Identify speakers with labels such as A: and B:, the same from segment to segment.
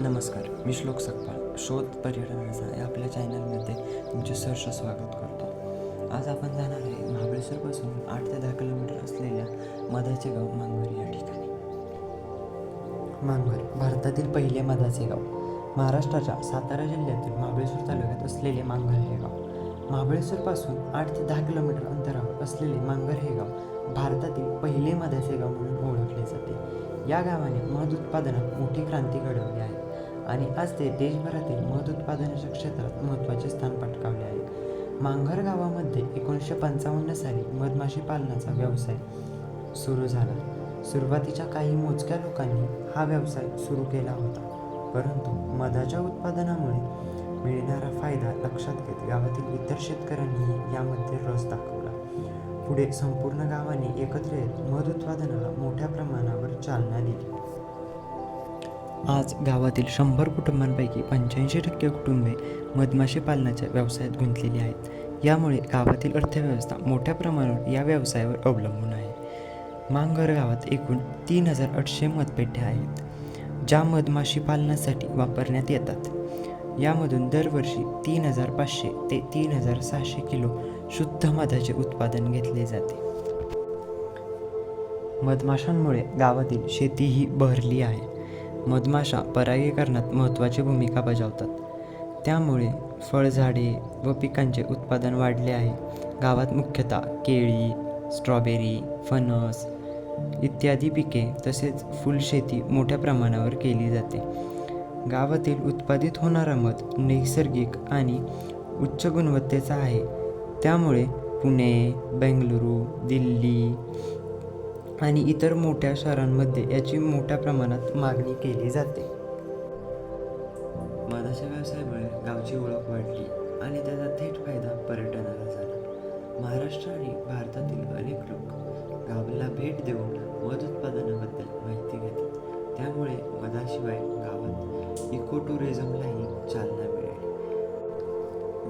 A: नमस्कार मी श्लोक सकपाल शोध पर्यटनाचा या आपल्या चॅनलमध्ये तुमचे सहर्ष स्वागत करतो. आज आपण जाणार आहे महाबळेश्वरपासून आठ ते दहा किलोमीटर असलेल्या मधाचे गाव मांगवर या ठिकाणी. मांगवर भारतातील पहिले मधाचे गाव. महाराष्ट्राच्या सातारा जिल्ह्यातील महाबळेश्वर तालुक्यात असलेले मांगर हे गाव. महाबळेश्वरपासून आठ ते दहा किलोमीटर अंतरावर असलेले मांगर हे गाव भारतातील पहिले मधाचे गाव म्हणून ओळखले जाते. या गावाने मध उत्पादनात मोठी क्रांती घडवली आहे. आणि आज ते देशभरातील मध उत्पादनाच्या क्षेत्रात महत्त्वाचे स्थान पटकावले आहे. मांघर गावामध्ये एकोणीसशे पंचावन्न साली मधमाशी पालनाचा व्यवसाय सुरू झाला. सुरुवातीच्या काही मोजक्या लोकांनी हा व्यवसाय सुरू केला होता. परंतु मधाच्या उत्पादनामुळे मिळणारा फायदा लक्षात घेत गावातील इतर शेतकऱ्यांनीही यामध्ये रस दाखवला. पुढे संपूर्ण गावाने एकत्र येत मध उत्पादनाला मोठ्या प्रमाणावर चालना दिली. आज गावातील शंभर कुटुंबांपैकी पंच्याऐंशी टक्के कुटुंबे मधमाशी पालनाच्या व्यवसायात गुंतलेली आहेत. यामुळे गावातील अर्थव्यवस्था मोठ्या प्रमाणावर या व्यवसायावर अवलंबून आहे. मांगर गावात एकूण तीन हजार आठशे मतपेट्या आहेत ज्या मधमाशी पालनासाठी वापरण्यात येतात. यामधून दरवर्षी तीन हजार पाचशे ते तीन हजार सहाशे किलो शुद्ध मधाचे उत्पादन घेतले जाते. मधमाशांमुळे गावातील शेती ही बहरली आहे. मधमाशा परागीकरणात महत्त्वाची भूमिका बजावतात. त्यामुळे फळझाडे व पिकांचे उत्पादन वाढले आहे. गावात मुख्यतः केळी स्ट्रॉबेरी फणस इत्यादी पिके तसेच फुलशेती मोठ्या प्रमाणावर केली जाते. गावातील उत्पादित होणारा मध नैसर्गिक आणि उच्च गुणवत्तेचा आहे. त्यामुळे पुणे बेंगलुरू दिल्ली आणि इतर मोठ्या शहरांमध्ये याची मोठ्या प्रमाणात मागणी केली जाते. मधाच्या व्यवसायामुळे गावची ओळख वाढली आणि त्याचा थेट फायदा पर्यटनाला झाला. महाराष्ट्र आणि भारतातील अनेक लोक गावाला भेट देऊन मध उत्पादनाबद्दल माहिती घेतात. त्यामुळे मधाशिवाय गावात इको टुरिझमलाही चालना मिळाली.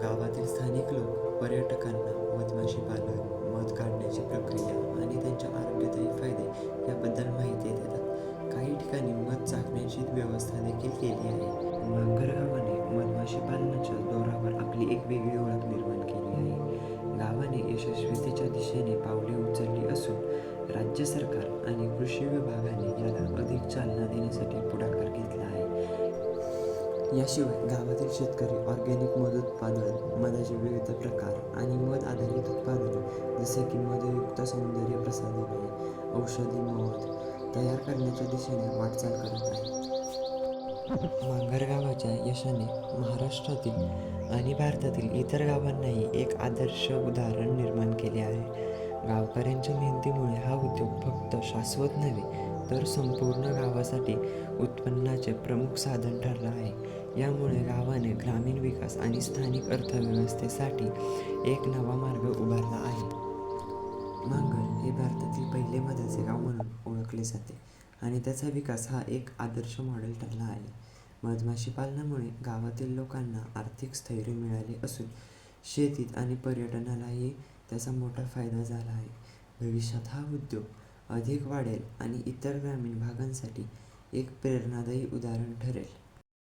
A: गावातील स्थानिक लोक पर्यटकांना मधमाशी पालन मध काढण्याची प्रक्रिया आणि त्यांच्या आरोग्यदायी फायदे याबद्दल माहिती देतात. काही ठिकाणी मध चाकण्याची व्यवस्था देखील केली आहे. मांगर गावाने मधमाशी पालनाच्या दोरावर आपली एक वेगळी ओळख निर्माण केली आहे. गावाने यशस्वीतेच्या दिशेने पावले उचलली असून राज्य सरकार आणि कृषी विभागाने याला अधिक चालना देण्यासाठी पुढाकार घेतला आहे. याशिवाय गावातील शेतकरी ऑर्गॅनिक मध उत्पादन मधाचे विविध प्रकार आणि मध आधारित उत्पादने जसे की मधयुक्त सौंदर्य प्रसाधने औषधी मध तयार करण्याच्या दिशेने वाटचाल करत आहे. मांगर गावाच्या यशाने महाराष्ट्रातील आणि भारतातील इतर गावांनाही एक आदर्श उदाहरण निर्माण केले आहे. गावकऱ्यांच्या मेहनतीमुळे हा उद्योग फक्त शाश्वत नव्हे तर संपूर्ण गावासाठी उत्पन्नाचे प्रमुख साधन ठरला आहे. यामुळे गावाने ग्रामीण विकास आणि स्थानिक अर्थव्यवस्थेसाठी एक नवा मार्ग उभारला आहे. मांगल हे भारतातील पहिले मधाचे गाव म्हणून ओळखले जाते आणि त्याचा विकास हा एक आदर्श मॉडेल ठरला आहे. मधमाशी पालनामुळे गावातील लोकांना आर्थिक स्थैर्य मिळाले असून शेतीत आणि पर्यटनालाही त्याचा मोठा फायदा झाला आहे. भविष्यात हा उद्योग अधिक वाढेल आणि इतर ग्रामीण भागांसाठी एक प्रेरणादायी उदाहरण ठरेल.